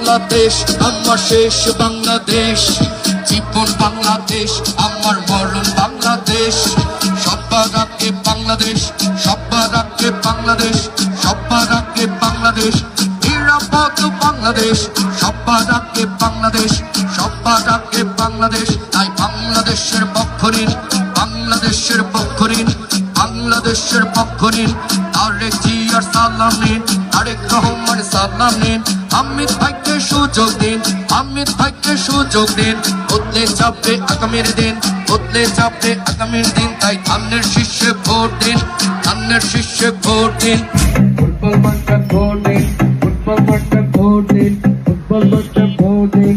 বাংলাদেশ, আমার শেষ বাংলাদেশ। জীবন বাংলাদেশ, আমার মরণ বাংলাদেশ। সবার আগে বাংলাদেশ সবার আগে বাংলাদেশ সবার আগে বাংলাদেশ। নিরাপদ বাংলাদেশ সবার আগে বাংলাদেশ সবার আগে বাংলাদেশ। তাই বাংলাদেশের পক্ষ নিন বাংলাদেশের পক্ষ নিন বাংলাদেশের পক্ষ নিন তারেক জিয়ার সালাম নিন, তারেক রহমান সালাম নিন আমির ভাইকে সুযোগ দিন আমির ভাইকে সুযোগ দিন। বদলে যাবে আগামীর দিন বদলে যাবে আগামীর দিন তাই ধানের শীর্ষে ভোট দিন ধানের শীর্ষে ভোট দিন। ফুটবল মাঠে ভোট দিন ফুটবল ভোট দিন ফুটবল ভোট দিন।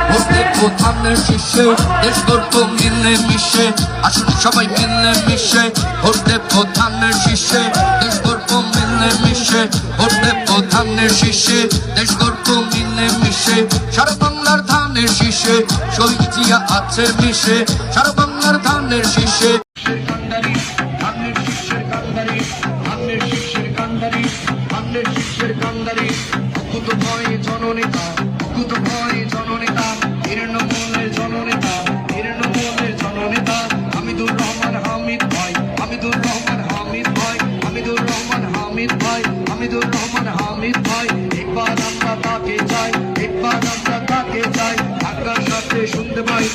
ধানের শীষে দেশ গর্ব মিলে মিশে, আসুন সবাই মিলে মিশে, ভোটে ধানের শীষে দেশ গর্ব মিলে মিশে, ভোটে ধানের শীষে দেশ গর্ব মিলে মিশে, সারা বাংলার ধানের শীষে শহীদ জিয়া আছে মিশে, সারা বাংলার ধানের শীষে কান্দারি, ধানের শীর্ষের কান্দারি হামিদুর রহমান হামিদ ভাই, একবার আমরা তাকে চাই, একবার আমরা তাকে চাই। ঢাকার সাথে শুনতে পাই।